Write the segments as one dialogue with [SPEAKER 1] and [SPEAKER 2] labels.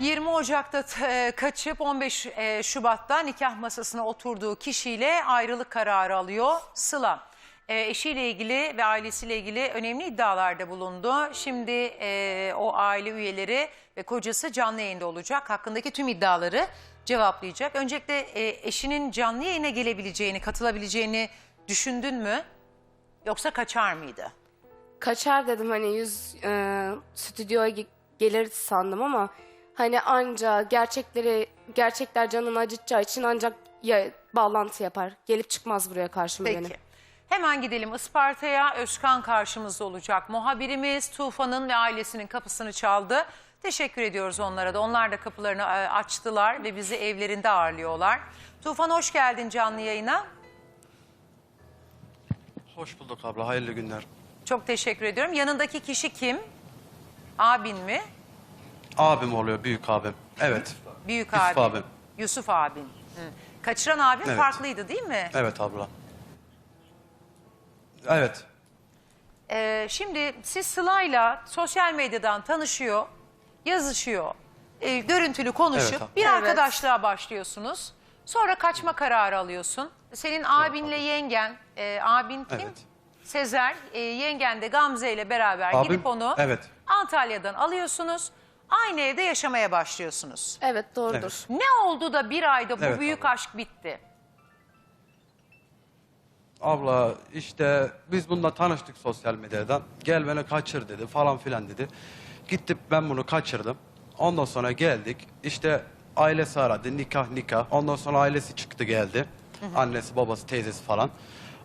[SPEAKER 1] 20 Ocak'ta e, kaçıp 15 e, Şubat'ta nikah masasına oturduğu kişiyle ayrılık kararı alıyor Sıla. E, eşiyle ilgili ve ailesiyle ilgili önemli iddialarda bulundu. Şimdi e, o aile üyeleri ve kocası canlı yayında olacak. Hakkındaki tüm iddiaları cevaplayacak. Öncelikle e, eşinin canlı yayına gelebileceğini, katılabileceğini düşündün mü? Yoksa kaçar mıydı?
[SPEAKER 2] Kaçar dedim hani yüz e, stüdyoya ge- gelir sandım ama hani anca gerçekleri gerçekler canını acıtacağı için ancak ya, bağlantı yapar. Gelip çıkmaz buraya karşıma
[SPEAKER 1] Peki.
[SPEAKER 2] benim.
[SPEAKER 1] Hemen gidelim Isparta'ya. Özkan karşımızda olacak. Muhabirimiz Tufan'ın ve ailesinin kapısını çaldı. Teşekkür ediyoruz onlara da. Onlar da kapılarını e, açtılar ve bizi evlerinde ağırlıyorlar. Tufan hoş geldin canlı yayına.
[SPEAKER 3] Hoş bulduk abla, hayırlı günler.
[SPEAKER 1] Çok teşekkür ediyorum. Yanındaki kişi kim? Abin mi?
[SPEAKER 3] Abim oluyor, büyük abim. Evet.
[SPEAKER 1] Büyük
[SPEAKER 3] Yusuf abim.
[SPEAKER 1] Yusuf abin. Hı. Kaçıran abin
[SPEAKER 3] Evet.
[SPEAKER 1] farklıydı değil mi?
[SPEAKER 3] Evet abla. Evet.
[SPEAKER 1] Ee, şimdi siz Sıla'yla sosyal medyadan tanışıyor, yazışıyor, e, görüntülü konuşup
[SPEAKER 3] Evet, abi.
[SPEAKER 1] bir
[SPEAKER 2] Evet.
[SPEAKER 1] arkadaşlığa başlıyorsunuz. Sonra kaçma kararı alıyorsun. Senin abinle yengen, e, abin kim?
[SPEAKER 3] Evet.
[SPEAKER 1] Sezer, e, yengen de Gamze ile beraber
[SPEAKER 3] Abim,
[SPEAKER 1] gidip onu
[SPEAKER 3] evet.
[SPEAKER 1] Antalya'dan alıyorsunuz. Aynı evde yaşamaya başlıyorsunuz.
[SPEAKER 2] Evet doğrudur.
[SPEAKER 3] Evet.
[SPEAKER 1] Ne oldu da bir ayda bu
[SPEAKER 3] Evet,
[SPEAKER 1] büyük
[SPEAKER 3] abla.
[SPEAKER 1] aşk bitti?
[SPEAKER 3] Abla işte biz bununla tanıştık sosyal medyadan. Gel beni kaçır dedi falan filan dedi. Gittim ben bunu kaçırdım. Ondan sonra geldik. İşte ailesi aradı. Nikah nikah. Ondan sonra ailesi çıktı geldi. Annesi, babası, teyzesi falan.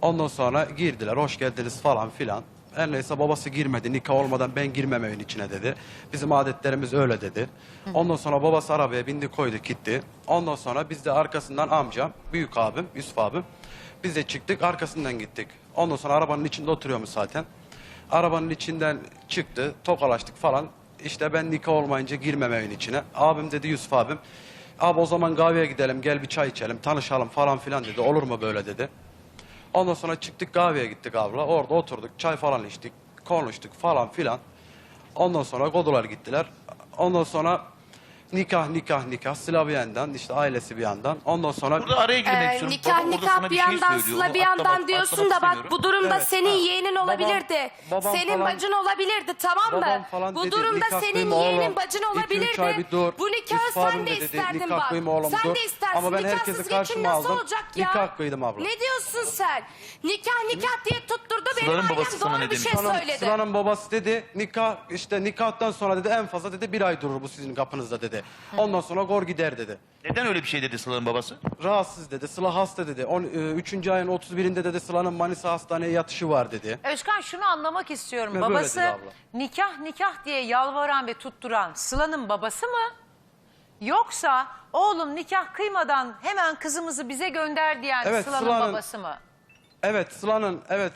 [SPEAKER 3] Ondan sonra girdiler. Hoş geldiniz falan filan. Her neyse babası girmedi. Nikah olmadan ben girmem evin içine dedi. Bizim adetlerimiz öyle dedi. Ondan sonra babası arabaya bindi koydu gitti. Ondan sonra biz de arkasından amcam, büyük abim, Yusuf abim. Biz de çıktık arkasından gittik. Ondan sonra arabanın içinde oturuyormuş zaten. Arabanın içinden çıktı, tokalaştık falan. İşte ben nikah olmayınca girmem evin içine. Abim dedi Yusuf abim. Abi o zaman kahveye gidelim gel bir çay içelim tanışalım falan filan dedi. Olur mu böyle dedi. Ondan sonra çıktık kahveye gittik abla. Orada oturduk çay falan içtik. Konuştuk falan filan. Ondan sonra kodular gittiler. Ondan sonra nikah nikah nikah Sıla bir yandan işte ailesi bir yandan. Ondan sonra
[SPEAKER 4] Burada araya girmek
[SPEAKER 2] Ee,
[SPEAKER 4] istiyorum.
[SPEAKER 2] nikah
[SPEAKER 4] Baba orada
[SPEAKER 2] nikah
[SPEAKER 4] sana
[SPEAKER 2] bir
[SPEAKER 4] şey
[SPEAKER 2] yandan
[SPEAKER 4] söylüyor.
[SPEAKER 2] Sıla bir yandan
[SPEAKER 4] atlamak-
[SPEAKER 2] diyorsun
[SPEAKER 4] atlamak
[SPEAKER 2] da bak
[SPEAKER 4] istemiyorum.
[SPEAKER 2] bu durumda
[SPEAKER 3] Evet,
[SPEAKER 2] senin
[SPEAKER 3] ha.
[SPEAKER 2] yeğenin
[SPEAKER 3] Babam-
[SPEAKER 2] olabilirdi.
[SPEAKER 3] babam
[SPEAKER 2] senin
[SPEAKER 3] falan-
[SPEAKER 2] bacın olabilirdi tamam mı?
[SPEAKER 3] Babam falan
[SPEAKER 2] bu
[SPEAKER 3] dedi,
[SPEAKER 2] durumda
[SPEAKER 3] nikah
[SPEAKER 2] senin
[SPEAKER 3] kıyma
[SPEAKER 2] yeğenin
[SPEAKER 3] oğlum.
[SPEAKER 2] bacın
[SPEAKER 3] İki, üç
[SPEAKER 2] olabilirdi.
[SPEAKER 3] ay bir dur.
[SPEAKER 2] Bu nikahı
[SPEAKER 3] Yusuf
[SPEAKER 2] sen de
[SPEAKER 3] de dedi,
[SPEAKER 2] isterdin
[SPEAKER 3] nikah
[SPEAKER 2] bak.
[SPEAKER 3] oğlum,
[SPEAKER 2] sen
[SPEAKER 3] dur.
[SPEAKER 2] de istersin.
[SPEAKER 3] Ama ben
[SPEAKER 2] Nikahsız
[SPEAKER 3] herkesi
[SPEAKER 2] geçim
[SPEAKER 3] karşıma
[SPEAKER 2] nasıl
[SPEAKER 3] aldım.
[SPEAKER 2] olacak ya?
[SPEAKER 3] Nikah kıydım abla.
[SPEAKER 2] Ne diyorsun sen? Nikah nikah diye tutturdu benim
[SPEAKER 4] Sıla'nın sana
[SPEAKER 2] doğru
[SPEAKER 4] ne
[SPEAKER 2] bir
[SPEAKER 4] demiş?
[SPEAKER 2] şey
[SPEAKER 3] Sıla'nın,
[SPEAKER 2] söyledi.
[SPEAKER 3] Sıla'nın babası dedi nikah işte nikahtan sonra dedi en fazla dedi bir ay durur bu sizin kapınızda dedi. Ondan sonra gor gider dedi.
[SPEAKER 4] Neden öyle bir şey dedi Sıla'nın babası?
[SPEAKER 3] Rahatsız dedi. Sıla hasta dedi. On, e, üçüncü ayın 31'inde dedi Sıla'nın Manisa hastaneye yatışı var dedi.
[SPEAKER 1] Özkan şunu anlamak istiyorum.
[SPEAKER 3] Ve böyle
[SPEAKER 1] babası
[SPEAKER 3] dedi abla.
[SPEAKER 1] nikah nikah diye yalvaran ve tutturan Sıla'nın babası mı? Yoksa oğlum nikah kıymadan hemen kızımızı bize gönder diyen
[SPEAKER 3] Evet,
[SPEAKER 1] Sıla'nın
[SPEAKER 3] Sıla'nın-
[SPEAKER 1] babası mı?
[SPEAKER 3] Evet Sıla'nın evet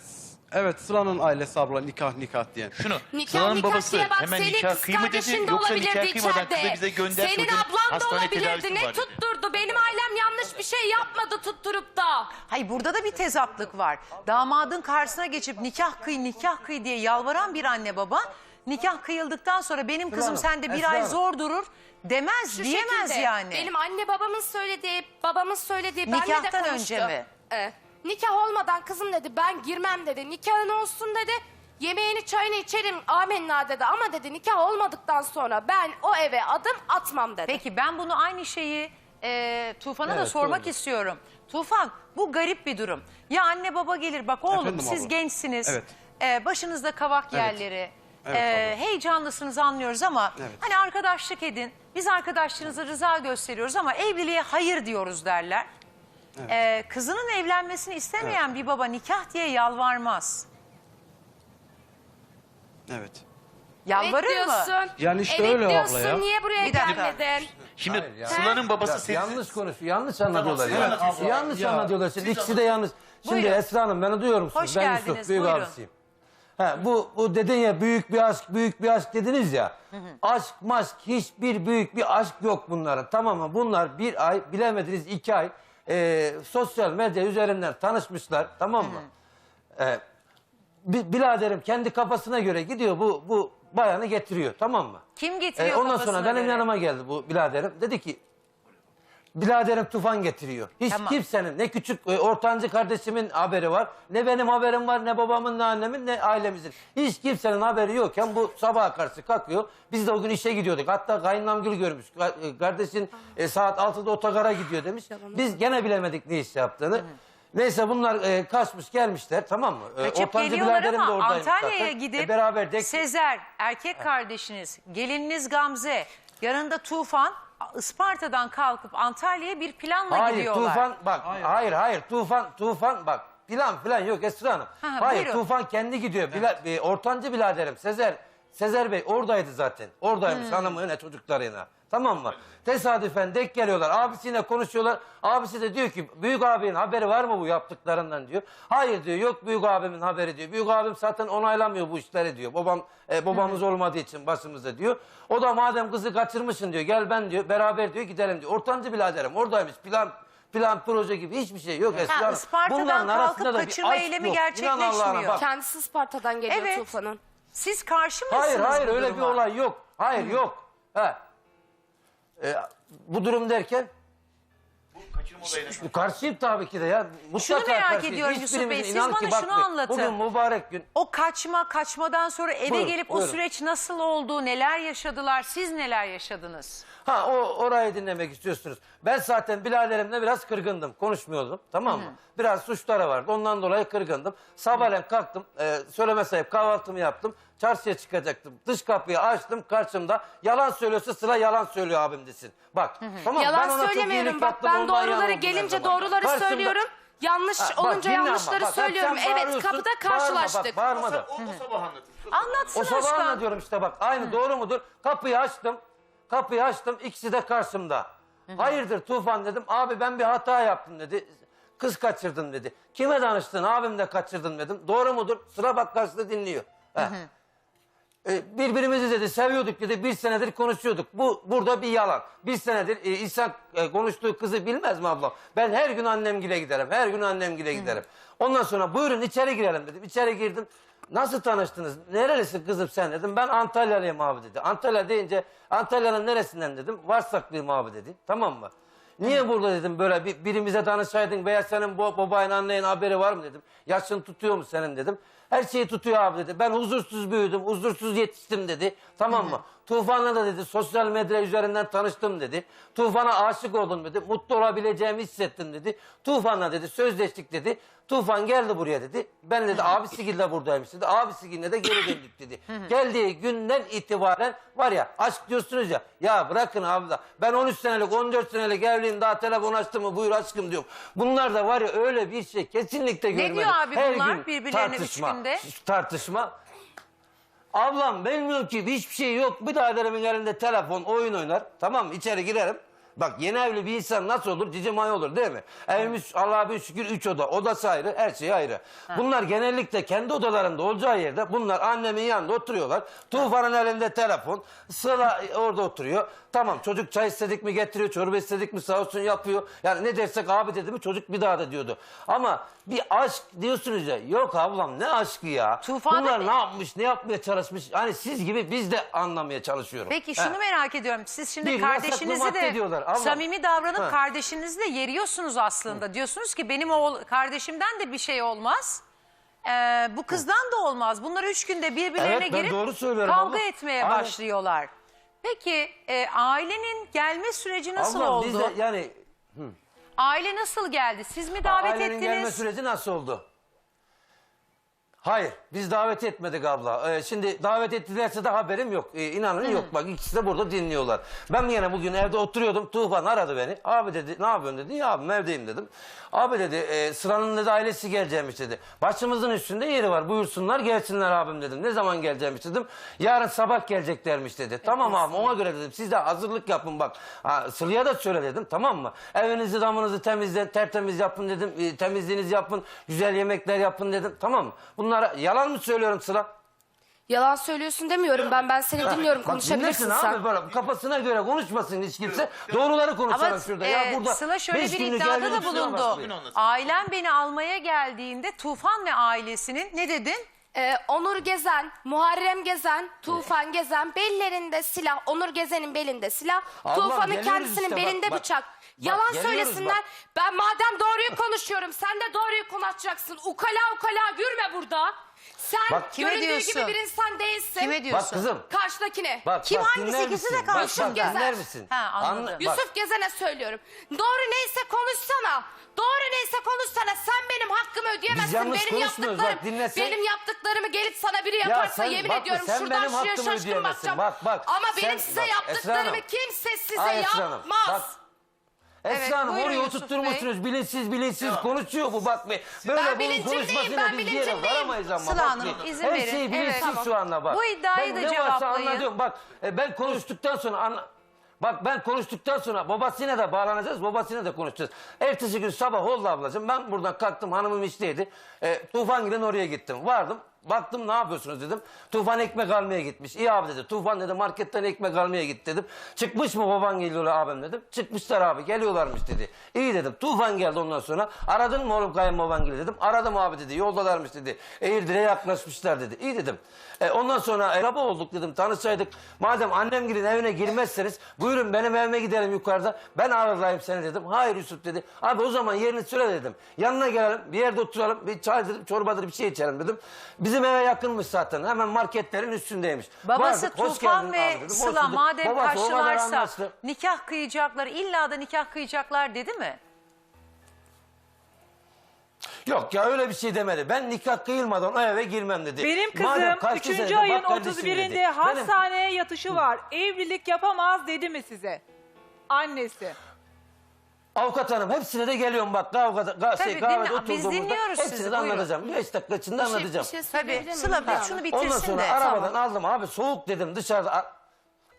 [SPEAKER 3] evet Sıla'nın ailesi abla nikah nikah diyen.
[SPEAKER 4] Şunu.
[SPEAKER 2] Nikah
[SPEAKER 4] Sıla'nın
[SPEAKER 2] nikah
[SPEAKER 4] babası
[SPEAKER 2] diye bak
[SPEAKER 4] hemen
[SPEAKER 2] senin
[SPEAKER 4] nikah
[SPEAKER 2] kız
[SPEAKER 4] kıyma dedi.
[SPEAKER 2] kardeşin de
[SPEAKER 4] Yoksa
[SPEAKER 2] olabilirdi
[SPEAKER 4] nikah kıymadan kızı
[SPEAKER 2] içeride.
[SPEAKER 4] bize gönder.
[SPEAKER 2] Senin
[SPEAKER 4] çocuğun
[SPEAKER 2] ablan da
[SPEAKER 4] hastane tedavisi
[SPEAKER 2] olabilirdi. Ne
[SPEAKER 4] var
[SPEAKER 2] tutturdu? Benim ailem yanlış bir şey yapmadı tutturup da.
[SPEAKER 1] Hayır burada da bir tezatlık var. Damadın karşısına geçip nikah kıy nikah kıy diye yalvaran bir anne baba nikah kıyıldıktan sonra benim kızım
[SPEAKER 5] Hanım,
[SPEAKER 1] sende bir ay
[SPEAKER 5] Hanım.
[SPEAKER 1] zor durur demez
[SPEAKER 2] Şu
[SPEAKER 1] diyemez
[SPEAKER 2] şekilde,
[SPEAKER 1] yani.
[SPEAKER 2] Benim anne babamın söylediği, babamın söylediği benle de
[SPEAKER 1] Nikahtan
[SPEAKER 2] konuştu.
[SPEAKER 1] önce mi?
[SPEAKER 2] Evet. Nikah olmadan kızım dedi ben girmem dedi. Nikahın olsun dedi. Yemeğini çayını içerim amenna dedi ama dedi nikah olmadıktan sonra ben o eve adım atmam dedi.
[SPEAKER 1] Peki ben bunu aynı şeyi e, Tufan'a da
[SPEAKER 5] Evet,
[SPEAKER 1] sormak
[SPEAKER 5] doğru.
[SPEAKER 1] istiyorum. Tufan bu garip bir durum. Ya anne baba gelir bak oğlum
[SPEAKER 3] Efendim
[SPEAKER 1] siz
[SPEAKER 3] abla.
[SPEAKER 1] gençsiniz.
[SPEAKER 3] Evet.
[SPEAKER 1] e, başınızda kavak
[SPEAKER 3] Evet.
[SPEAKER 1] yerleri.
[SPEAKER 3] Evet
[SPEAKER 1] e, heyecanlısınız anlıyoruz ama
[SPEAKER 3] Evet.
[SPEAKER 1] hani arkadaşlık edin. Biz arkadaşlarınıza rıza gösteriyoruz ama evliliğe hayır diyoruz derler. E, kızının evlenmesini istemeyen bir baba nikah diye yalvarmaz.
[SPEAKER 3] Evet.
[SPEAKER 1] Yalvarır
[SPEAKER 2] evet
[SPEAKER 1] mı?
[SPEAKER 3] Yani işte
[SPEAKER 2] evet
[SPEAKER 3] öyle abla
[SPEAKER 2] diyorsun,
[SPEAKER 3] ya.
[SPEAKER 2] niye buraya
[SPEAKER 1] Bir dakika.
[SPEAKER 2] gelmedin?
[SPEAKER 4] Şimdi
[SPEAKER 5] Hayır ya.
[SPEAKER 4] Sıla'nın babası
[SPEAKER 5] Ya,
[SPEAKER 4] seni...
[SPEAKER 5] yanlış konuş, yanlış anlatıyorlar.
[SPEAKER 4] siz
[SPEAKER 5] ya.
[SPEAKER 4] anlatıyorsunuz.
[SPEAKER 5] Yanlış
[SPEAKER 3] Ya.
[SPEAKER 5] anlatıyorlar. Şimdi ikisi de yanlış. Şimdi
[SPEAKER 1] Buyurun.
[SPEAKER 5] Esra Hanım beni duyuyor musunuz?
[SPEAKER 1] Hoş
[SPEAKER 5] ben
[SPEAKER 1] geldiniz,
[SPEAKER 5] Yusuf, büyük
[SPEAKER 1] buyurun.
[SPEAKER 5] abisiyim. Ha, bu, bu dedin ya büyük bir aşk, büyük bir aşk dediniz ya. Aşk maşk hiçbir büyük bir aşk yok bunlara. Tamam mı? Bunlar bir ay, bilemediniz iki ay e, sosyal medya üzerinden tanışmışlar. Tamam mı? E, bi- biraderim kendi kafasına göre gidiyor bu bu bayanı getiriyor tamam mı?
[SPEAKER 1] Kim
[SPEAKER 5] Ee,
[SPEAKER 1] getiriyor
[SPEAKER 5] ondan
[SPEAKER 1] kafasına
[SPEAKER 5] sonra benim
[SPEAKER 1] göre?
[SPEAKER 5] yanıma geldi bu biraderim. Dedi ki biraderim tufan getiriyor. Hiç
[SPEAKER 1] Tamam.
[SPEAKER 5] kimsenin ne küçük e, ortancı kardeşimin haberi var. Ne benim haberim var ne babamın ne annemin ne ailemizin. Hiç kimsenin haberi yokken bu sabaha karşı kalkıyor. Biz de o gün işe gidiyorduk. Hatta kayınlamgül görmüş. Ka- e, Kardeşin e, saat 6'da otogara gidiyor demiş. Biz gene bilemedik ne iş yaptığını. Neyse bunlar e, kaçmış gelmişler tamam mı? E,
[SPEAKER 1] Kaçıp
[SPEAKER 5] ortancı
[SPEAKER 1] geliyorlar
[SPEAKER 5] biraderim de
[SPEAKER 1] ama
[SPEAKER 5] oradaymış
[SPEAKER 1] Antalya'ya
[SPEAKER 5] zaten.
[SPEAKER 1] gidip
[SPEAKER 5] E, beraber dek-
[SPEAKER 1] Sezer, erkek kardeşiniz, gelininiz Gamze, yanında Tufan Isparta'dan kalkıp Antalya'ya bir planla
[SPEAKER 5] Hayır
[SPEAKER 1] gidiyorlar.
[SPEAKER 5] Tufan bak hayır hayır, Tufan Tufan bak plan plan yok Esra Hanım.
[SPEAKER 1] Ha,
[SPEAKER 5] hayır
[SPEAKER 1] buyurun.
[SPEAKER 5] Tufan kendi gidiyor. Bila, e, ortancı biraderim Sezer Sezer Bey oradaydı zaten. Oradaymış
[SPEAKER 1] Hmm.
[SPEAKER 5] hanımıyla çocuklarıyla. Tamam mı? Tesadüfen denk geliyorlar. Abisiyle konuşuyorlar. Abisi de diyor ki büyük abinin haberi var mı bu yaptıklarından diyor. Hayır diyor yok büyük abimin haberi diyor. Büyük abim zaten onaylamıyor bu işleri diyor. Babam e, babamız olmadığı için başımızda diyor. O da madem kızı kaçırmışsın diyor gel ben diyor beraber diyor gidelim diyor. Ortancı biraderim oradaymış plan plan proje gibi hiçbir şey yok Esra Hanım.
[SPEAKER 1] Isparta'dan
[SPEAKER 5] Bunların
[SPEAKER 1] kalkıp
[SPEAKER 5] arasında da bir
[SPEAKER 1] kaçırma
[SPEAKER 5] aşk
[SPEAKER 1] eylemi
[SPEAKER 5] yok. İnan
[SPEAKER 1] gerçekleşmiyor.
[SPEAKER 5] Bak.
[SPEAKER 2] Kendisi Isparta'dan geliyor
[SPEAKER 1] Evet.
[SPEAKER 2] Tufan'ın.
[SPEAKER 1] Siz karşı mısınız
[SPEAKER 5] Hayır hayır
[SPEAKER 1] bu
[SPEAKER 5] öyle bir
[SPEAKER 1] duruma?
[SPEAKER 5] olay yok. Hayır yok. He. E, bu durum derken
[SPEAKER 4] Kaçırma olayına.
[SPEAKER 5] karşıyım tabii ki de ya. Mutlaka
[SPEAKER 1] merak
[SPEAKER 5] karşıyım.
[SPEAKER 1] ediyorum Yusuf Bey, siz
[SPEAKER 5] inan
[SPEAKER 1] bana
[SPEAKER 5] ki
[SPEAKER 1] şunu
[SPEAKER 5] bakmayın.
[SPEAKER 1] anlatın.
[SPEAKER 5] Bugün mübarek gün.
[SPEAKER 1] O kaçma, kaçmadan sonra eve
[SPEAKER 5] Buyurun,
[SPEAKER 1] gelip o
[SPEAKER 5] buyurun.
[SPEAKER 1] süreç nasıl oldu, neler yaşadılar, siz neler yaşadınız?
[SPEAKER 5] Ha o orayı dinlemek istiyorsunuz. Ben zaten biraderimle biraz kırgındım. Konuşmuyordum. Tamam mı? Biraz suçları vardı. Ondan dolayı kırgındım. Sabahleyin kalktım. E, söyleme sahip kahvaltımı yaptım. Çarşıya çıkacaktım. Dış kapıyı açtım. Karşımda yalan söylüyorsa sıra yalan söylüyor abim desin. Bak. Tamam ben
[SPEAKER 2] Yalan
[SPEAKER 5] ona çok
[SPEAKER 2] söylemiyorum.
[SPEAKER 5] iyilik
[SPEAKER 2] Bak ben doğruları gelince doğruları
[SPEAKER 5] Karşımda-
[SPEAKER 2] söylüyorum. Yanlış
[SPEAKER 5] Ha, bak,
[SPEAKER 2] olunca
[SPEAKER 5] dinle ama,
[SPEAKER 2] yanlışları
[SPEAKER 5] bak, sen
[SPEAKER 2] söylüyorum. Evet kapıda
[SPEAKER 5] bağırma,
[SPEAKER 2] karşılaştık.
[SPEAKER 5] Bak, bağırma da.
[SPEAKER 4] O, o sabah anlatın.
[SPEAKER 1] Anlatsın
[SPEAKER 5] O sabah
[SPEAKER 1] Özkan.
[SPEAKER 5] anlatıyorum işte bak. Aynı doğru mudur? Kapıyı açtım. Kapıyı açtım. ikisi de karşımda. Hayırdır Tufan dedim. Abi ben bir hata yaptım dedi. Kız kaçırdım dedi. Kime danıştın? Abim de kaçırdım dedim. Doğru mudur? Sıra bak karşıda dinliyor. Heh. E, birbirimizi dedi seviyorduk dedi. Bir senedir konuşuyorduk. Bu burada bir yalan. Bir senedir e, insan e, konuştuğu kızı bilmez mi abla? Ben her gün annemgile giderim. Her gün annemgile giderim. Ondan sonra buyurun içeri girelim dedim. İçeri girdim. Nasıl tanıştınız? Nerelisin kızım sen dedim. Ben Antalyalıyım abi dedi. Antalya deyince Antalya'nın neresinden dedim. Varsaklıyım abi dedi. Tamam mı? Niye burada dedim böyle bir, birimize danışaydın veya senin bu babayın annenin haberi var mı dedim. Yaşın tutuyor mu senin dedim. Her şeyi tutuyor abi dedi. Ben huzursuz büyüdüm, huzursuz yetiştim dedi. Tamam mı? Tufan'la da dedi sosyal medya üzerinden tanıştım dedi. Tufan'a aşık oldum dedi. Mutlu olabileceğimi hissettim dedi. Tufan'la dedi sözleştik dedi. Tufan geldi buraya dedi. Ben dedi abisi de buradaymış dedi. Abisi de geri döndük dedi. Geldiği günden itibaren var ya aşk diyorsunuz ya. Ya bırakın abla. Ben 13 senelik 14 senelik evliyim daha telefon açtım mı buyur aşkım diyorum. Bunlar da var ya öyle bir şey kesinlikle görmedim.
[SPEAKER 1] diyor abi bunlar birbirlerine üç
[SPEAKER 5] tartışma,
[SPEAKER 1] günde?
[SPEAKER 5] Tartışma. Ablam bilmiyorum ki hiçbir şey yok. Bir daha derimin elinde telefon oyun oynar. Tamam mı? İçeri girerim. Bak yeni evli bir insan nasıl olur? Cici may olur değil mi? Evimiz Allah'a bin şükür üç oda. Odası ayrı, her şey ayrı. Bunlar genellikle kendi odalarında olacağı yerde bunlar annemin yanında oturuyorlar. Tufan'ın elinde telefon. Sıra orada oturuyor. Tamam çocuk çay istedik mi getiriyor, çorba istedik mi sağ olsun yapıyor. Yani ne dersek abi dedi mi çocuk bir daha da diyordu. Ama bir aşk diyorsunuz ya. Yok ablam ne aşkı ya.
[SPEAKER 1] Tufan'da
[SPEAKER 5] Bunlar ne yapmış, ne yapmaya çalışmış. Hani siz gibi biz de anlamaya çalışıyoruz.
[SPEAKER 1] Peki
[SPEAKER 5] He.
[SPEAKER 1] şunu merak ediyorum. Siz şimdi
[SPEAKER 5] Bir yasaklı
[SPEAKER 1] kardeşinizi
[SPEAKER 5] madde
[SPEAKER 1] de samimi davranıp
[SPEAKER 5] Ha.
[SPEAKER 1] kardeşinizi de yeriyorsunuz aslında. Diyorsunuz ki benim oğul, kardeşimden de bir şey olmaz. Ee, bu kızdan da olmaz. Bunlar üç günde birbirlerine
[SPEAKER 5] Evet, ben
[SPEAKER 1] girip
[SPEAKER 5] doğru söylüyorum
[SPEAKER 1] kavga
[SPEAKER 5] abla.
[SPEAKER 1] etmeye
[SPEAKER 5] Aynen.
[SPEAKER 1] başlıyorlar. Peki e, ailenin gelme süreci nasıl
[SPEAKER 5] Ablam
[SPEAKER 1] oldu?
[SPEAKER 5] biz de yani
[SPEAKER 1] Aile nasıl geldi? Siz mi davet
[SPEAKER 5] ailenin gelme
[SPEAKER 1] ettiniz?
[SPEAKER 5] süreci nasıl oldu? Hayır biz davet etmedik abla. Ee, şimdi davet ettilerse de haberim yok. Ee, inanın yok bak ikisi de burada dinliyorlar. Ben yine bugün evde oturuyordum. Tufan aradı beni. Abi dedi ne yapıyorsun dedi. Ya abim evdeyim dedim. Abi dedi e, sıranın dedi ailesi geleceğimiş dedi. Başımızın üstünde yeri var buyursunlar gelsinler abim dedim. Ne zaman geleceğimiş dedim. Yarın sabah geleceklermiş dedi. Tamam abi ona göre dedim. Siz de hazırlık yapın bak. Ha, da söyle dedim tamam mı? Evinizi damınızı temizle, tertemiz yapın dedim. E, temizliğinizi yapın. Güzel yemekler yapın dedim. Tamam mı? Bunlara yalan mı söylüyorum Sıla?
[SPEAKER 2] Yalan söylüyorsun demiyorum ben. Ben seni dinliyorum.
[SPEAKER 5] Bak
[SPEAKER 2] Konuşabilirsin
[SPEAKER 5] dinlesin
[SPEAKER 2] sen.
[SPEAKER 5] abi böyle kafasına göre konuşmasın hiç kimse. Doğruları konuşalım
[SPEAKER 1] Ama
[SPEAKER 5] şurada.
[SPEAKER 1] e,
[SPEAKER 5] ya burada
[SPEAKER 1] Sıla şöyle
[SPEAKER 5] beş
[SPEAKER 1] bir
[SPEAKER 5] günlük
[SPEAKER 1] iddiada da bulundu.
[SPEAKER 4] anlatın.
[SPEAKER 1] Ailem beni almaya geldiğinde Tufan ve ailesinin ne dedin?
[SPEAKER 2] Ee, Onur Gezen, Muharrem Gezen, Tufan Gezen bellerinde silah. Onur Gezen'in belinde silah.
[SPEAKER 5] Ablam,
[SPEAKER 2] Tufan'ın kendisinin
[SPEAKER 5] işte, bak,
[SPEAKER 2] belinde
[SPEAKER 5] bak.
[SPEAKER 2] bıçak.
[SPEAKER 5] Bak,
[SPEAKER 2] Yalan
[SPEAKER 5] geliyoruz
[SPEAKER 2] söylesinler.
[SPEAKER 5] bak.
[SPEAKER 2] Ben madem doğruyu konuşuyorum sen de doğruyu konuşacaksın. Ukala ukala yürüme burada. Sen
[SPEAKER 5] Bak,
[SPEAKER 1] kime
[SPEAKER 2] göründüğü
[SPEAKER 1] diyorsun?
[SPEAKER 2] gibi bir insan değilsin.
[SPEAKER 1] Kime diyorsun?
[SPEAKER 5] Bak kızım.
[SPEAKER 2] Karşıdakine.
[SPEAKER 5] Bak,
[SPEAKER 1] Kim
[SPEAKER 5] bak,
[SPEAKER 1] hangisi?
[SPEAKER 5] dinler
[SPEAKER 1] İkisi de
[SPEAKER 5] misin? Bak,
[SPEAKER 1] karışık
[SPEAKER 5] bak,
[SPEAKER 2] Gezer.
[SPEAKER 5] dinler misin?
[SPEAKER 1] Ha, anladım.
[SPEAKER 5] Anla- bak.
[SPEAKER 2] Yusuf Gezen'e söylüyorum. Doğru neyse konuşsana. Doğru neyse konuşsana. Sen benim hakkımı ödeyemezsin.
[SPEAKER 5] yanlış
[SPEAKER 2] benim
[SPEAKER 5] konuşmuyoruz.
[SPEAKER 2] yaptıklarım,
[SPEAKER 5] Bak, dinlesen-
[SPEAKER 2] benim yaptıklarımı gelip sana biri yaparsa
[SPEAKER 5] sen
[SPEAKER 2] yemin
[SPEAKER 5] bakma,
[SPEAKER 2] ediyorum
[SPEAKER 5] sen
[SPEAKER 2] şuradan
[SPEAKER 5] benim
[SPEAKER 2] şuraya
[SPEAKER 5] hakkımı
[SPEAKER 2] şaşkın
[SPEAKER 5] ödeyemezsin.
[SPEAKER 2] bakacağım.
[SPEAKER 5] Bak, bak,
[SPEAKER 2] Ama
[SPEAKER 5] sen-
[SPEAKER 2] benim size
[SPEAKER 5] bak, Esra
[SPEAKER 2] yaptıklarımı
[SPEAKER 5] Hanım.
[SPEAKER 2] kimse size
[SPEAKER 5] Ay, Esra Hanım,
[SPEAKER 2] yapmaz.
[SPEAKER 5] bak. Esra
[SPEAKER 1] Evet,
[SPEAKER 5] Hanım
[SPEAKER 1] buyurun
[SPEAKER 5] oraya
[SPEAKER 1] Yusuf
[SPEAKER 5] oturtturmuşsunuz. Bilinçsiz bilinçsiz konuşuyor bu bak. be. Böyle
[SPEAKER 2] Ben
[SPEAKER 5] bunun
[SPEAKER 2] bilincim değilim,
[SPEAKER 5] konuşmasıyla
[SPEAKER 2] ben
[SPEAKER 5] biz bir yere varamayız ama.
[SPEAKER 1] Sıla
[SPEAKER 5] bak
[SPEAKER 1] Hanım,
[SPEAKER 5] be.
[SPEAKER 1] izin
[SPEAKER 5] Her
[SPEAKER 1] verin.
[SPEAKER 5] şey
[SPEAKER 1] Evet,
[SPEAKER 5] bilinçsiz
[SPEAKER 1] tamam.
[SPEAKER 5] şu anda bak.
[SPEAKER 1] Bu iddiayı
[SPEAKER 5] ben
[SPEAKER 1] da
[SPEAKER 5] ne varsa
[SPEAKER 1] cevaplayın.
[SPEAKER 5] anlatıyorum. Bak e, ben konuştuktan sonra anla... Bak ben konuştuktan sonra babasıyla da bağlanacağız, babasıyla da konuşacağız. Ertesi gün sabah oldu ablacığım. Ben buradan kalktım, hanımım işteydi. E, Tufan gibi oraya gittim. Vardım, baktım ne yapıyorsunuz dedim. Tufan ekmek almaya gitmiş. İyi abi dedi. Tufan dedi marketten ekmek almaya git dedim. Çıkmış mı baban geliyor abim dedim. Çıkmışlar abi geliyorlarmış dedi. İyi dedim. Tufan geldi ondan sonra. Aradın mı oğlum kayınbaban geliyor dedim. Aradım abi dedi. Yoldalarmış dedi. Eğirdir'e yaklaşmışlar dedi. İyi dedim. E, ondan sonra e, baba olduk dedim. Tanışsaydık. Madem annem girin evine girmezseniz buyurun benim evime gidelim yukarıda. Ben ağırlayayım seni dedim. Hayır Yusuf dedi. Abi o zaman yerini söyle dedim. Yanına gelelim bir yerde oturalım. Bir çaydır çorbadır bir şey içelim dedim. Bizim eve yakınmış zaten. Hemen marketlerin üstündeymiş.
[SPEAKER 1] Babası
[SPEAKER 5] Vardık, hoş
[SPEAKER 1] Tufan
[SPEAKER 5] geldin
[SPEAKER 1] ve
[SPEAKER 5] abi dedim. Hoş
[SPEAKER 1] Sıla
[SPEAKER 5] bulduk.
[SPEAKER 1] madem
[SPEAKER 5] Babası o kadar
[SPEAKER 1] karşılarsa
[SPEAKER 5] anlaştı.
[SPEAKER 1] nikah kıyacaklar illa da nikah kıyacaklar dedi mi?
[SPEAKER 5] Yok ya öyle bir şey demedi. Ben nikah kıyılmadan o eve girmem dedi.
[SPEAKER 6] Benim
[SPEAKER 5] Madem
[SPEAKER 6] kızım
[SPEAKER 5] kaçtı
[SPEAKER 6] 3.
[SPEAKER 5] senede,
[SPEAKER 6] ayın
[SPEAKER 5] bak kardeşim dedi.
[SPEAKER 6] 31'inde
[SPEAKER 5] Benim-
[SPEAKER 6] hastaneye yatışı var. Evlilik yapamaz dedi mi size? Annesi.
[SPEAKER 5] Avukat hanım hepsine de geliyorum bak kavgada, ga,
[SPEAKER 1] Tabii,
[SPEAKER 5] şey, kahvede
[SPEAKER 1] dinle- biz
[SPEAKER 5] oturduğumuzda
[SPEAKER 1] dinliyoruz
[SPEAKER 5] hepsini
[SPEAKER 1] sizi,
[SPEAKER 5] de
[SPEAKER 1] buyurun.
[SPEAKER 5] anlatacağım. 5 dakika içinde anlatacağım.
[SPEAKER 2] Bir şey
[SPEAKER 1] Tabii
[SPEAKER 2] söyleyebilir miyim?
[SPEAKER 1] Sıla bir şunu bitirsin
[SPEAKER 5] Ondan sonra
[SPEAKER 1] de.
[SPEAKER 5] arabadan aldım abi soğuk dedim dışarıda. a-.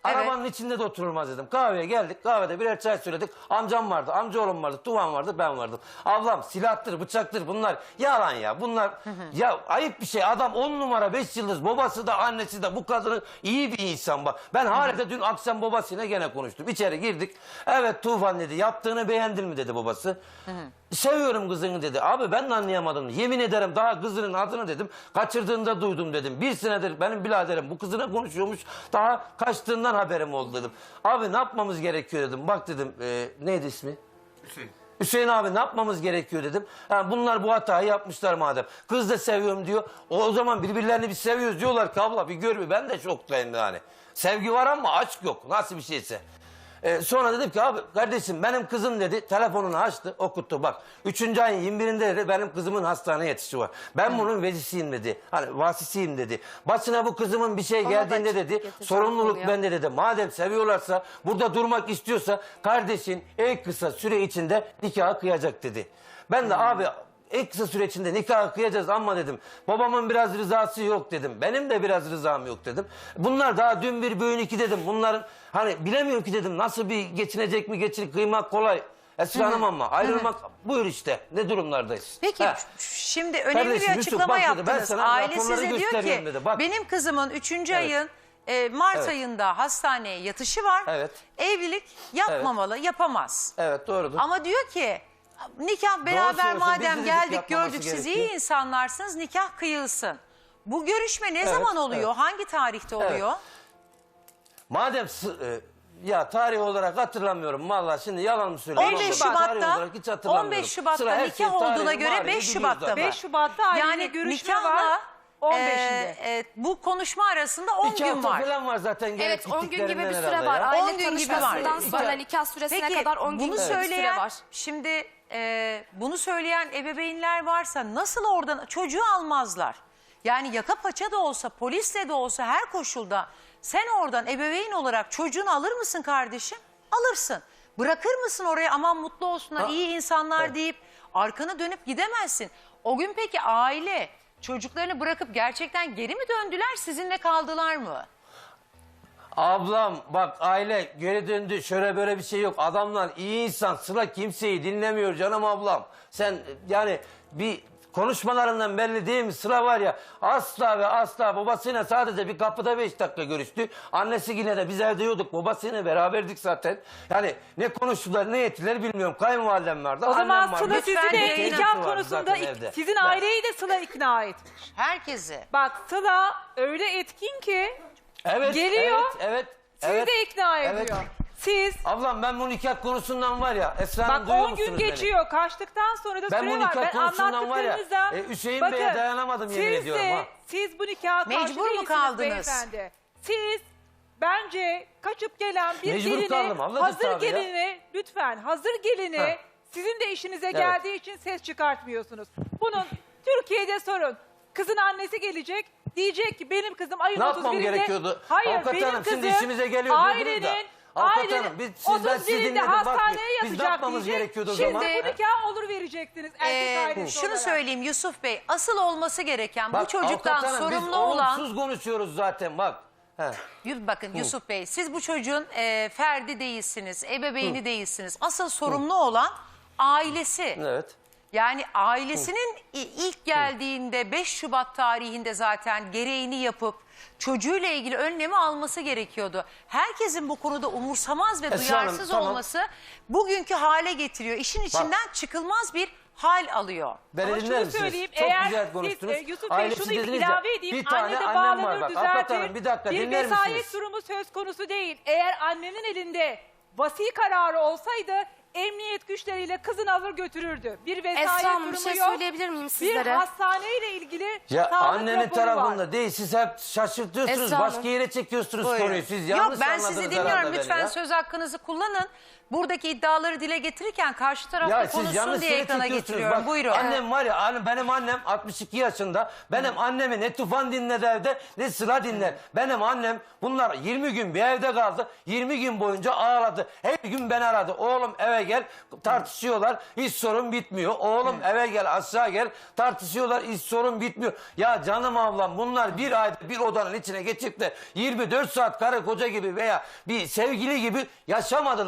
[SPEAKER 5] Arabanın içinde de oturulmaz dedim. Kahveye geldik. Kahvede birer çay söyledik. Amcam vardı, amcaoğlum vardı, Tuvan vardı, ben vardım. Ablam silahtır, bıçaktır bunlar. Yalan ya bunlar. ya ayıp bir şey. Adam on numara beş yıldız. Babası da annesi de bu kadının iyi bir insan bak. Ben hala da dün akşam babasıyla gene konuştum. İçeri girdik. Evet Tufan dedi. Yaptığını beğendin mi dedi babası. Seviyorum kızını dedi. Abi ben de anlayamadım. Yemin ederim daha kızının adını dedim. Kaçırdığında duydum dedim. Bir senedir benim biraderim bu kızına konuşuyormuş. Daha kaçtığından haberim oldu dedim. Abi ne yapmamız gerekiyor dedim. Bak dedim e, neydi ismi?
[SPEAKER 4] Hüseyin.
[SPEAKER 5] Hüseyin abi ne yapmamız gerekiyor dedim. Ha, bunlar bu hatayı yapmışlar madem. Kız da seviyorum diyor. O, o zaman birbirlerini bir seviyoruz diyorlar ki abla bir gör bir. Ben de şoktayım yani. Sevgi var ama aşk yok. Nasıl bir şeyse. Ee, sonra dedim ki abi kardeşim benim kızım dedi telefonunu açtı okuttu bak. Üçüncü ayın 21'inde dedi benim kızımın hastaneye yetişi var. Ben bunun vezisiyim dedi. Hani vasisiyim dedi. Başına bu kızımın bir şey
[SPEAKER 2] Ona da
[SPEAKER 5] geldiğinde dedi sorumluluk
[SPEAKER 2] konuya.
[SPEAKER 5] bende dedi. Madem seviyorlarsa burada durmak istiyorsa kardeşin en kısa süre içinde nikahı kıyacak dedi. Ben de abi en kısa süre içinde nikahı kıyacağız ama dedim. Babamın biraz rızası yok dedim. Benim de biraz rızam yok dedim. Bunlar daha dün bir bugün iki dedim. Bunların hani bilemiyorum ki dedim nasıl bir geçinecek mi geçin kıymak kolay. Esra Hanım ama ayrılmak buyur işte ne durumlardayız.
[SPEAKER 1] Peki
[SPEAKER 5] Ha.
[SPEAKER 1] şimdi önemli
[SPEAKER 5] Kardeşim,
[SPEAKER 1] bir
[SPEAKER 5] Yusuf,
[SPEAKER 1] açıklama
[SPEAKER 5] bak dedi, ben
[SPEAKER 1] yaptınız.
[SPEAKER 5] sana
[SPEAKER 1] Aile size diyor
[SPEAKER 5] gösteriyorum
[SPEAKER 1] ki
[SPEAKER 5] dedi, bak.
[SPEAKER 1] benim kızımın 3. ayın e, Mart
[SPEAKER 5] Evet.
[SPEAKER 1] ayında hastaneye yatışı var.
[SPEAKER 5] Evet.
[SPEAKER 1] Evlilik yapmamalı, yapamaz.
[SPEAKER 5] Evet doğrudur.
[SPEAKER 1] Ama diyor ki nikah beraber madem geldik gördük siz iyi insanlarsınız nikah kıyılsın. Bu görüşme ne zaman oluyor?
[SPEAKER 5] evet.
[SPEAKER 1] Hangi tarihte oluyor?
[SPEAKER 5] Madem sı- e, ya tarih olarak hatırlamıyorum vallahi şimdi yalan mı söylüyorum?
[SPEAKER 1] 15
[SPEAKER 5] Ama tarih
[SPEAKER 1] Şubat'ta
[SPEAKER 5] olarak hiç hatırlamıyorum.
[SPEAKER 1] 15 Şubat'ta
[SPEAKER 5] Sıra her şey
[SPEAKER 1] nikah olduğuna göre
[SPEAKER 5] malum
[SPEAKER 1] 5
[SPEAKER 5] biliyoruz
[SPEAKER 1] Şubat'ta
[SPEAKER 5] zaten.
[SPEAKER 6] 5 Şubat'ta
[SPEAKER 1] Yani
[SPEAKER 6] görüşme
[SPEAKER 1] nikahla
[SPEAKER 6] var. 15'inde.
[SPEAKER 1] e, e, bu konuşma arasında 10
[SPEAKER 5] İki
[SPEAKER 1] gün
[SPEAKER 5] hafta
[SPEAKER 1] var.
[SPEAKER 5] falan var zaten.
[SPEAKER 2] Evet 10 gün gibi bir süre var.
[SPEAKER 5] ya.
[SPEAKER 2] Aile
[SPEAKER 1] 10 gün gibi var.
[SPEAKER 2] tanışmasından sonra nikah süresine
[SPEAKER 1] Peki
[SPEAKER 2] kadar 10 gün
[SPEAKER 1] bunu
[SPEAKER 2] gibi bir süre
[SPEAKER 1] söyleyen
[SPEAKER 2] var.
[SPEAKER 1] şimdi e, bunu söyleyen ebeveynler varsa nasıl oradan çocuğu almazlar? Yani yaka paça da olsa polisle de olsa her koşulda sen oradan ebeveyn olarak çocuğunu alır mısın kardeşim? Alırsın. Bırakır mısın oraya aman mutlu olsunlar
[SPEAKER 5] Ha,
[SPEAKER 1] iyi insanlar
[SPEAKER 5] evet.
[SPEAKER 1] deyip arkana dönüp gidemezsin. O gün peki aile çocuklarını bırakıp gerçekten geri mi döndüler sizinle kaldılar mı?
[SPEAKER 5] Ablam bak aile geri döndü şöyle böyle bir şey yok. Adamlar iyi insan sıra kimseyi dinlemiyor canım ablam. Sen yani bir konuşmalarından belli değil mi? Sıra var ya asla ve asla babasıyla sadece bir kapıda beş dakika görüştü. Annesi yine de biz evde yiyorduk. Babasıyla beraberdik zaten. Yani ne konuştular ne ettiler bilmiyorum. Kayınvalidem vardı.
[SPEAKER 6] O zaman
[SPEAKER 5] annem vardı.
[SPEAKER 6] Sıla sizi de nikah
[SPEAKER 5] vardı
[SPEAKER 6] konusunda
[SPEAKER 5] zaten
[SPEAKER 6] ik-
[SPEAKER 5] evde.
[SPEAKER 6] sizin
[SPEAKER 5] Ben-
[SPEAKER 6] aileyi de Sıla ikna etmiş.
[SPEAKER 1] Herkesi.
[SPEAKER 6] Bak Sıla öyle etkin ki
[SPEAKER 5] Evet,
[SPEAKER 6] Geliyor.
[SPEAKER 5] Evet, evet.
[SPEAKER 6] sizi
[SPEAKER 5] evet.
[SPEAKER 6] de ikna
[SPEAKER 5] Evet.
[SPEAKER 6] ediyor. Siz
[SPEAKER 5] Ablam ben bu nikah konusundan var ya Esra Hanım
[SPEAKER 6] Bak
[SPEAKER 5] duyuyor
[SPEAKER 6] 10 gün
[SPEAKER 5] musunuz beni?
[SPEAKER 6] geçiyor. Kaçtıktan sonra da
[SPEAKER 5] Ben
[SPEAKER 6] süre
[SPEAKER 5] bu
[SPEAKER 6] var.
[SPEAKER 5] nikah
[SPEAKER 6] Ben
[SPEAKER 5] konusundan var ya,
[SPEAKER 6] anlattıklarınızda...
[SPEAKER 5] e, Hüseyin Bey'e dayanamadım yemin
[SPEAKER 6] siz
[SPEAKER 5] ediyorum
[SPEAKER 6] de-
[SPEAKER 5] ha.
[SPEAKER 6] Siz bu nikaha karşı
[SPEAKER 1] Mecbur mu
[SPEAKER 6] değilsiniz
[SPEAKER 1] kaldınız?
[SPEAKER 6] beyefendi. Siz bence kaçıp gelen bir
[SPEAKER 5] Mecbur
[SPEAKER 6] gelini,
[SPEAKER 5] kaldım,
[SPEAKER 6] hazır
[SPEAKER 5] tabii ya.
[SPEAKER 6] gelini, lütfen hazır gelini
[SPEAKER 5] Ha.
[SPEAKER 6] sizin de işinize geldiği için ses çıkartmıyorsunuz. Bunun Türkiye'de sorun. Kızın annesi gelecek. Diyecek ki benim kızım ayın
[SPEAKER 5] Ne yapmam
[SPEAKER 6] 31'inde...
[SPEAKER 5] gerekiyordu?
[SPEAKER 6] Hayır
[SPEAKER 5] Avukat
[SPEAKER 6] benim
[SPEAKER 5] hanım,
[SPEAKER 6] kızım
[SPEAKER 5] şimdi işimize geliyor diyordunuz da.
[SPEAKER 6] ailenin,
[SPEAKER 5] Avukat
[SPEAKER 6] ailenin
[SPEAKER 5] hanım, biz- siz- ben sizi
[SPEAKER 6] 31'inde
[SPEAKER 5] dinledim, bak
[SPEAKER 6] hastaneye
[SPEAKER 5] biz- ne
[SPEAKER 6] yatacak
[SPEAKER 5] yapmamız
[SPEAKER 6] diyecek.
[SPEAKER 5] gerekiyordu o
[SPEAKER 6] Şimdi
[SPEAKER 5] zaman?
[SPEAKER 6] bu nikah olur verecektiniz erkek
[SPEAKER 1] Ee,
[SPEAKER 6] ailesi
[SPEAKER 1] şunu
[SPEAKER 6] olarak.
[SPEAKER 1] söyleyeyim Yusuf Bey. Asıl olması gereken bu çocuktan
[SPEAKER 5] avukat hanım,
[SPEAKER 1] sorumlu
[SPEAKER 5] biz
[SPEAKER 1] olan...
[SPEAKER 5] olumsuz konuşuyoruz zaten bak. He.
[SPEAKER 1] Yu- Bakın Yusuf Bey siz bu çocuğun e, ferdi değilsiniz, ebeveyni değilsiniz. Asıl sorumlu olan ailesi.
[SPEAKER 5] Evet.
[SPEAKER 1] Yani ailesinin ilk geldiğinde 5 Şubat tarihinde zaten gereğini yapıp çocuğuyla ilgili önlemi alması gerekiyordu. Herkesin bu konuda umursamaz ve
[SPEAKER 5] Esra
[SPEAKER 1] duyarsız
[SPEAKER 5] Hanım, tamam.
[SPEAKER 1] olması bugünkü hale getiriyor. İşin içinden çıkılmaz bir hal alıyor.
[SPEAKER 5] Beni
[SPEAKER 6] Ama şunu
[SPEAKER 5] misiniz?
[SPEAKER 6] söyleyeyim,
[SPEAKER 5] Çok
[SPEAKER 6] eğer
[SPEAKER 5] güzel
[SPEAKER 6] siz,
[SPEAKER 5] konuştunuz.
[SPEAKER 6] e, Yusuf Bey,
[SPEAKER 5] Ailesi
[SPEAKER 6] şunu
[SPEAKER 5] dediniz ya,
[SPEAKER 6] ilave edeyim.
[SPEAKER 5] Bir tane
[SPEAKER 6] Anne de
[SPEAKER 5] annem var
[SPEAKER 6] bağlanır,
[SPEAKER 5] bak. Avukat
[SPEAKER 6] düzeltir.
[SPEAKER 5] hanım bir dakika
[SPEAKER 6] bir
[SPEAKER 5] dinler
[SPEAKER 6] vesayet
[SPEAKER 5] misiniz?
[SPEAKER 6] durumu söz konusu değil. Eğer annenin elinde vasi kararı olsaydı emniyet güçleriyle kızını alır götürürdü. Bir vesayet
[SPEAKER 2] Esra Hanım bir
[SPEAKER 6] durumu
[SPEAKER 2] şey
[SPEAKER 6] yok.
[SPEAKER 2] söyleyebilir miyim
[SPEAKER 6] Bir
[SPEAKER 2] sizlere?
[SPEAKER 6] hastaneyle ilgili
[SPEAKER 5] Ya
[SPEAKER 6] sağlık
[SPEAKER 5] annenin
[SPEAKER 6] raporu
[SPEAKER 5] tarafında
[SPEAKER 6] var.
[SPEAKER 5] değil siz hep şaşırtıyorsunuz.
[SPEAKER 2] Esra
[SPEAKER 5] Başka yere çekiyorsunuz
[SPEAKER 1] Buyurun.
[SPEAKER 5] konuyu. Siz
[SPEAKER 1] Yok
[SPEAKER 5] yanlış
[SPEAKER 1] ben sizi
[SPEAKER 5] anladınız
[SPEAKER 1] dinliyorum.
[SPEAKER 5] herhalde beni
[SPEAKER 1] Lütfen
[SPEAKER 5] ya.
[SPEAKER 1] söz hakkınızı kullanın. Buradaki iddiaları dile getirirken karşı taraf da
[SPEAKER 5] Ya siz
[SPEAKER 1] konuşsun
[SPEAKER 5] yanlış
[SPEAKER 1] diye
[SPEAKER 5] yere
[SPEAKER 1] ekrana
[SPEAKER 5] çekiyorsunuz.
[SPEAKER 1] getiriyorum.
[SPEAKER 5] Bak,
[SPEAKER 1] Buyurun.
[SPEAKER 5] Annem var ya annem- benim annem 62 yaşında. Benim annemi ne tufan dinler evde ne sıra dinler. Benim annem bunlar 20 gün bir evde kaldı. 20 gün boyunca ağladı. Her gün beni aradı. Oğlum eve gel tartışıyorlar. Hiç sorun bitmiyor. Oğlum eve gel aşağı gel tartışıyorlar. Hiç sorun bitmiyor. Ya canım ablam bunlar bir ayda bir odanın içine geçip de 24 saat karı koca gibi veya bir sevgili gibi yaşamadılar.